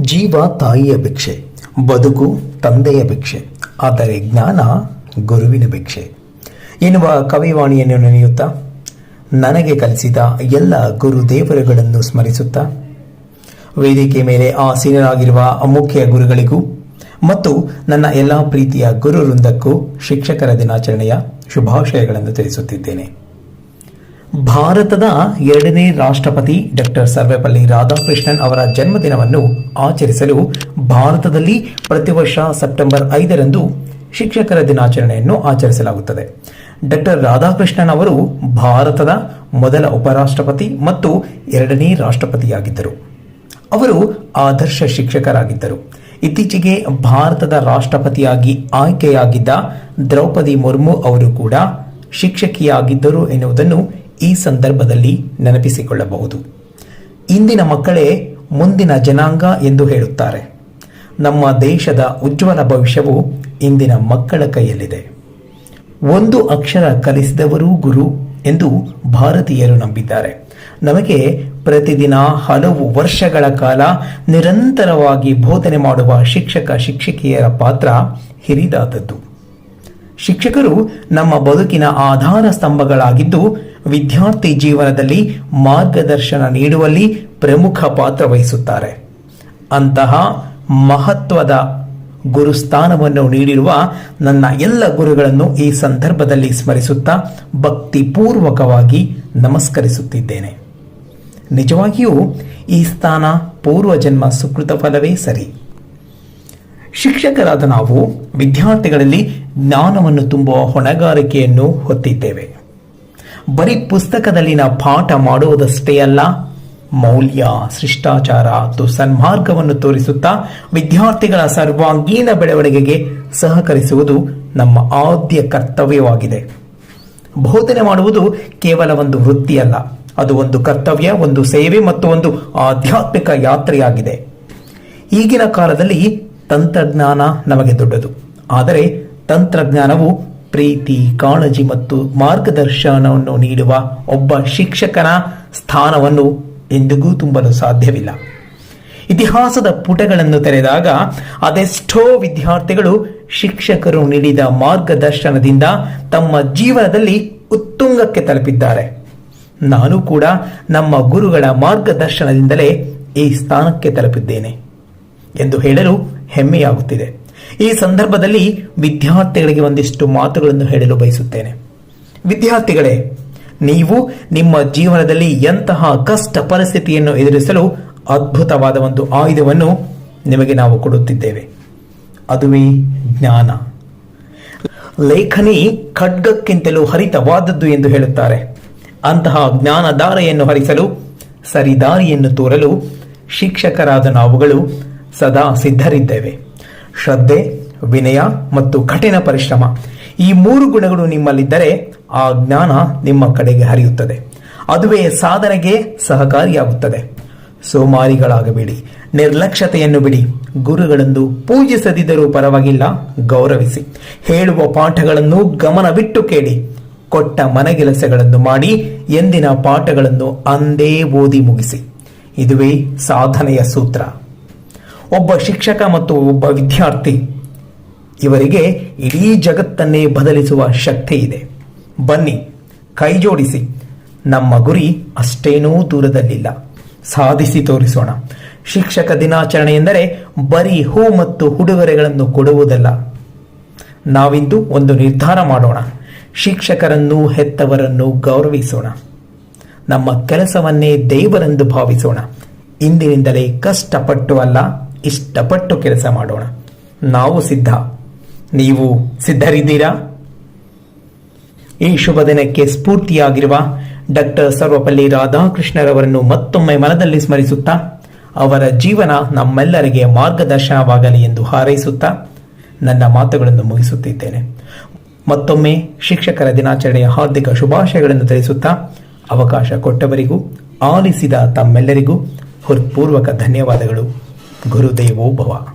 ಜೀವ ತಾಯಿಯ ಭಿಕ್ಷೆ, ಬದುಕು ತಂದೆಯ ಭಿಕ್ಷೆ, ಆದರೆ ಜ್ಞಾನ ಗುರುವಿನ ಭಿಕ್ಷೆ. ಎನ್ನುವ ಕವಿವಾಣಿಯನ್ನು ನೆನೆಯುತ್ತಾ, ನನಗೆ ಕಲಿಸಿದ ಎಲ್ಲ ಗುರುದೇವರುಗಳನ್ನು ಸ್ಮರಿಸುತ್ತಾ, ವೇದಿಕೆ ಮೇಲೆ ಆಸೀನರಾಗಿರುವ ಮುಖ್ಯ ಗುರುಗಳಿಗೂ ಮತ್ತು ನನ್ನ ಎಲ್ಲ ಪ್ರೀತಿಯ ಗುರು ವೃಂದಕ್ಕೂ ಶಿಕ್ಷಕರ ದಿನಾಚರಣೆಯ ಶುಭಾಶಯಗಳನ್ನು ತಿಳಿಸುತ್ತಿದ್ದೇನೆ. ಭಾರತದ ಎರಡನೇ ರಾಷ್ಟ್ರಪತಿ ಡಾಕ್ಟರ್ ಸರ್ವೇಪಲ್ಲಿ ರಾಧಾಕೃಷ್ಣನ್ ಅವರ ಜನ್ಮದಿನವನ್ನು ಆಚರಿಸಲು ಭಾರತದಲ್ಲಿ ಪ್ರತಿ ವರ್ಷ ಸೆಪ್ಟೆಂಬರ್ ಐದರಂದು ಶಿಕ್ಷಕರ ದಿನಾಚರಣೆಯನ್ನು ಆಚರಿಸಲಾಗುತ್ತದೆ. ಡಾಕ್ಟರ್ ರಾಧಾಕೃಷ್ಣನ್ ಅವರು ಭಾರತದ ಮೊದಲ ಉಪರಾಷ್ಟ್ರಪತಿ ಮತ್ತು ಎರಡನೇ ರಾಷ್ಟ್ರಪತಿಯಾಗಿದ್ದರು. ಅವರು ಆದರ್ಶ ಶಿಕ್ಷಕರಾಗಿದ್ದರು. ಇತ್ತೀಚೆಗೆ ಭಾರತದ ರಾಷ್ಟ್ರಪತಿಯಾಗಿ ಆಯ್ಕೆಯಾಗಿದ್ದ ದ್ರೌಪದಿ ಮುರ್ಮು ಅವರು ಕೂಡ ಶಿಕ್ಷಕಿಯಾಗಿದ್ದರು ಎನ್ನುವುದನ್ನು ಈ ಸಂದರ್ಭದಲ್ಲಿ ನೆನಪಿಸಿಕೊಳ್ಳಬಹುದು. ಇಂದಿನ ಮಕ್ಕಳೇ ಮುಂದಿನ ಜನಾಂಗ ಎಂದು ಹೇಳುತ್ತಾರೆ. ನಮ್ಮ ದೇಶದ ಉಜ್ವಲ ಭವಿಷ್ಯವು ಇಂದಿನ ಮಕ್ಕಳ ಕೈಯಲ್ಲಿದೆ. ಒಂದು ಅಕ್ಷರ ಕಲಿಸಿದವರೂ ಗುರು ಎಂದು ಭಾರತೀಯರು ನಂಬಿದ್ದಾರೆ. ನಮಗೆ ಪ್ರತಿದಿನ ಹಲವು ವರ್ಷಗಳ ಕಾಲ ನಿರಂತರವಾಗಿ ಬೋಧನೆ ಮಾಡುವ ಶಿಕ್ಷಕ, ಶಿಕ್ಷಕಿಯರ ಪಾತ್ರ ಹಿರಿದಾದದ್ದು. ಶಿಕ್ಷಕರು ನಮ್ಮ ಬದುಕಿನ ಆಧಾರ ಸ್ತಂಭಗಳಾಗಿದ್ದು ವಿದ್ಯಾರ್ಥಿ ಜೀವನದಲ್ಲಿ ಮಾರ್ಗದರ್ಶನ ನೀಡುವಲ್ಲಿ ಪ್ರಮುಖ ಪಾತ್ರ ವಹಿಸುತ್ತಾರೆ. ಅಂತಹ ಮಹತ್ವದ ಗುರುಸ್ಥಾನವನ್ನು ನೀಡಿರುವ ನನ್ನ ಎಲ್ಲ ಗುರುಗಳನ್ನು ಈ ಸಂದರ್ಭದಲ್ಲಿ ಸ್ಮರಿಸುತ್ತಾ ಭಕ್ತಿಪೂರ್ವಕವಾಗಿ ನಮಸ್ಕರಿಸುತ್ತಿದ್ದೇನೆ. ನಿಜವಾಗಿಯೂ ಈ ಸ್ಥಾನ ಪೂರ್ವಜನ್ಮ ಸುಕೃತ ಫಲವೇ ಸರಿ. ಶಿಕ್ಷಕರಾದ ನಾವು ವಿದ್ಯಾರ್ಥಿಗಳಲ್ಲಿ ಜ್ಞಾನವನ್ನು ತುಂಬುವ ಹೊಣೆಗಾರಿಕೆಯನ್ನು ಹೊತ್ತಿದ್ದೇವೆ. ಬರೀ ಪುಸ್ತಕದಲ್ಲಿನ ಪಾಠ ಮಾಡುವುದಷ್ಟೇ ಅಲ್ಲ, ಮೌಲ್ಯ, ಶಿಷ್ಟಾಚಾರ ಮತ್ತು ಸನ್ಮಾರ್ಗವನ್ನು ತೋರಿಸುತ್ತಾ ವಿದ್ಯಾರ್ಥಿಗಳ ಸರ್ವಾಂಗೀಣ ಬೆಳವಣಿಗೆಗೆ ಸಹಕರಿಸುವುದು ನಮ್ಮ ಆದ್ಯ ಕರ್ತವ್ಯವಾಗಿದೆ. ಬೋಧನೆ ಮಾಡುವುದು ಕೇವಲ ಒಂದು ವೃತ್ತಿಯಲ್ಲ ಅದು ಒಂದು ಕರ್ತವ್ಯ, ಒಂದು ಸೇವೆ ಮತ್ತು ಒಂದು ಆಧ್ಯಾತ್ಮಿಕ ಯಾತ್ರೆಯಾಗಿದೆ. ಈಗಿನ ಕಾಲದಲ್ಲಿ ತಂತ್ರಜ್ಞಾನ ನಮಗೆ ದೊಡ್ಡದು, ಆದರೆ ತಂತ್ರಜ್ಞಾನವು ಪ್ರೀತಿ, ಕಾಳಜಿ ಮತ್ತು ಮಾರ್ಗದರ್ಶನವನ್ನು ನೀಡುವ ಒಬ್ಬ ಶಿಕ್ಷಕನ ಸ್ಥಾನವನ್ನು ಎಂದಿಗೂ ತುಂಬಲು ಸಾಧ್ಯವಿಲ್ಲ. ಇತಿಹಾಸದ ಪುಟಗಳನ್ನು ತೆರೆದಾಗ ಅದೆಷ್ಟೋ ವಿದ್ಯಾರ್ಥಿಗಳು ಶಿಕ್ಷಕರು ನೀಡಿದ ಮಾರ್ಗದರ್ಶನದಿಂದ ತಮ್ಮ ಜೀವನದಲ್ಲಿ ಉತ್ತುಂಗಕ್ಕೆ ತಲುಪಿದ್ದಾರೆ. ನಾನು ಕೂಡ ನಮ್ಮ ಗುರುಗಳ ಮಾರ್ಗದರ್ಶನದಿಂದಲೇ ಈ ಸ್ಥಾನಕ್ಕೆ ತಲುಪಿದ್ದೇನೆ ಎಂದು ಹೇಳಲು ಹೆಮ್ಮೆಯಾಗುತ್ತಿದೆ. ಈ ಸಂದರ್ಭದಲ್ಲಿ ವಿದ್ಯಾರ್ಥಿಗಳಿಗೆ ಒಂದಿಷ್ಟು ಮಾತುಗಳನ್ನು ಹೇಳಲು ಬಯಸುತ್ತೇನೆ. ವಿದ್ಯಾರ್ಥಿಗಳೇ, ನೀವು ನಿಮ್ಮ ಜೀವನದಲ್ಲಿ ಎಂತಹ ಕಷ್ಟ ಪರಿಸ್ಥಿತಿಯನ್ನು ಎದುರಿಸಲು ಅದ್ಭುತವಾದ ಒಂದು ಆಯುಧವನ್ನು ನಿಮಗೆ ನಾವು ಕೊಡುತ್ತಿದ್ದೇವೆ. ಅದುವೇ ಜ್ಞಾನ. ಲೇಖನಿ ಖಡ್ಗಕ್ಕಿಂತಲೂ ಹರಿತವಾದದ್ದು ಎಂದು ಹೇಳುತ್ತಾರೆ. ಅಂತಹ ಜ್ಞಾನಧಾರೆಯನ್ನು ಹರಿಸಲು, ಸರಿದಾರಿಯನ್ನು ತೋರಲು ಶಿಕ್ಷಕರಾದ ನಾವುಗಳು ಸದಾ ಸಿದ್ಧರಿದ್ದೇವೆ. ಶ್ರದ್ಧೆ, ವಿನಯ ಮತ್ತು ಕಠಿಣ ಪರಿಶ್ರಮ. ಈ ಮೂರು ಗುಣಗಳು ನಿಮ್ಮಲ್ಲಿದ್ದರೆ ಆ ಜ್ಞಾನ ನಿಮ್ಮ ಕಡೆಗೆ ಹರಿಯುತ್ತದೆ. ಅದುವೇ ಸಾಧನೆಗೆ ಸಹಕಾರಿಯಾಗುತ್ತದೆ. ಸೋಮಾರಿಗಳಾಗಬೇಡಿ. ನಿರ್ಲಕ್ಷ್ಯತೆಯನ್ನು ಬಿಡಿ. ಗುರುಗಳನ್ನು ಪೂಜಿಸದಿದ್ದರೂ ಪರವಾಗಿಲ್ಲ, ಗೌರವಿಸಿ. ಹೇಳುವ ಪಾಠಗಳನ್ನು ಗಮನವಿಟ್ಟು ಕೇಳಿ. ಕೊಟ್ಟ ಮನೆಗೆಲಸಗಳನ್ನು ಮಾಡಿ ಎಂದಿನ ಪಾಠಗಳನ್ನು ಅಂದೇ ಓದಿ ಮುಗಿಸಿ. ಇದುವೇ ಸಾಧನೆಯ ಸೂತ್ರ. ಒಬ್ಬ ಶಿಕ್ಷಕ ಮತ್ತು ಒಬ್ಬ ವಿದ್ಯಾರ್ಥಿ. ಇವರಿಗೆ ಇಡೀ ಜಗತ್ತನ್ನೇ ಬದಲಿಸುವ ಶಕ್ತಿ ಇದೆ. ಬನ್ನಿ, ಕೈ ಜೋಡಿಸಿ. ನಮ್ಮ ಗುರಿ ಅಷ್ಟೇನೂ ದೂರದಲ್ಲಿಲ್ಲ. ಸಾಧಿಸಿ ತೋರಿಸೋಣ. ಶಿಕ್ಷಕ ದಿನಾಚರಣೆ ಎಂದರೆ ಬರೀ ಹೂ ಮತ್ತು ಉಡುಗೊರೆಗಳನ್ನು ಕೊಡುವುದಲ್ಲ. ನಾವಿಂದು ಒಂದು ನಿರ್ಧಾರ ಮಾಡೋಣ. ಶಿಕ್ಷಕರನ್ನು ಹೆತ್ತವರನ್ನು ಗೌರವಿಸೋಣ. ನಮ್ಮ ಕೆಲಸವನ್ನೇ ದೇವರೆಂದು ಭಾವಿಸೋಣ. ಇಂದಿನಿಂದಲೇ ಕಷ್ಟಪಟ್ಟು ಅಲ್ಲ ಇಷ್ಟಪಟ್ಟು ಕೆಲಸ ಮಾಡೋಣ. ನಾವು ಸಿದ್ಧ. ನೀವು ಸಿದ್ಧರಿದ್ದೀರಾ? ಈ ಶುಭ ದಿನಕ್ಕೆ ಸ್ಫೂರ್ತಿಯಾಗಿರುವ ಡಾಕ್ಟರ್ ಸರ್ವಪಲ್ಲಿ ರಾಧಾಕೃಷ್ಣರವರನ್ನು ಮತ್ತೊಮ್ಮೆ ಮನದಲ್ಲಿ ಸ್ಮರಿಸುತ್ತಾ, ಅವರ ಜೀವನ ನಮ್ಮೆಲ್ಲರಿಗೆ ಮಾರ್ಗದರ್ಶನವಾಗಲಿ ಎಂದು ಹಾರೈಸುತ್ತಾ, ನನ್ನ ಮಾತುಗಳನ್ನು ಮುಗಿಸುತ್ತಿದ್ದೇನೆ. ಮತ್ತೊಮ್ಮೆ ಶಿಕ್ಷಕರ ದಿನಾಚರಣೆಯ ಹಾರ್ದಿಕ ಶುಭಾಶಯಗಳನ್ನು ತಿಳಿಸುತ್ತಾ, ಅವಕಾಶ ಕೊಟ್ಟವರಿಗೂ, ಆಲಿಸಿದ ತಮ್ಮೆಲ್ಲರಿಗೂ, ಹೃತ್ಪೂರ್ವಕ ಧನ್ಯವಾದಗಳು. गुरुदेवो भवा।